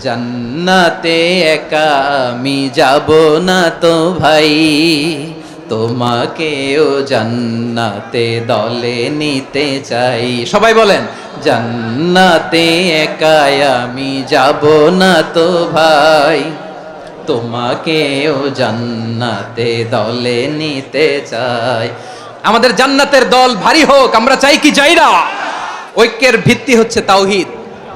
জান্নাতে একা আমি যাব না তো ভাই। তোমাকেও জান্নাতে দলে নিতে চাই। সবাই বলেন, জান্নাতে একাই আমি যাব না তো ভাই। তোমাকেও জান্নাতে দলে নিতে চাই। আমাদের জান্নাতের দল ভারী হোক, আমরা চাই কি চাই না ঐক্যের ভিত্তি হচ্ছে তাওহিদ।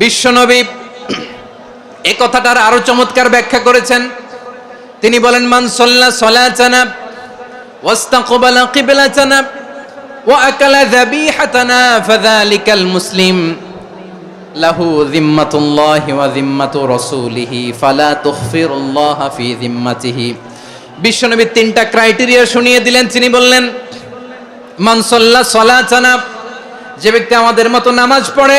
বিশ্বনবী এ কথাটার আরও চমৎকার ব্যাখ্যা করেছেন। তিনি বলেন, মান সল্লা সাল্লা সালাতানা ওয়াস্তাকবালা কিবলাতানা ওয়া আকালা যাবিহাতানা ফাযালিকাল মুসলিম। লাহু যিম্মাতুল্লাহি ওয়া যিম্মাতু রাসূলিহি ফালা তুখফিরুল্লাহ ফি যিম্মাতিহি। বিশ্বনবী তিনটা ক্রাইটেরিয়া শুনিয়ে দিলেন। তিনি বললেন, মান সাল্লা সালাতানা, যে ব্যক্তি আমাদের মতো নামাজ পড়ে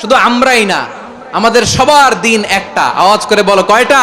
শুধু আমরাই না আমাদের সবার দিন একটা। আওয়াজ করে বলো কয়টা?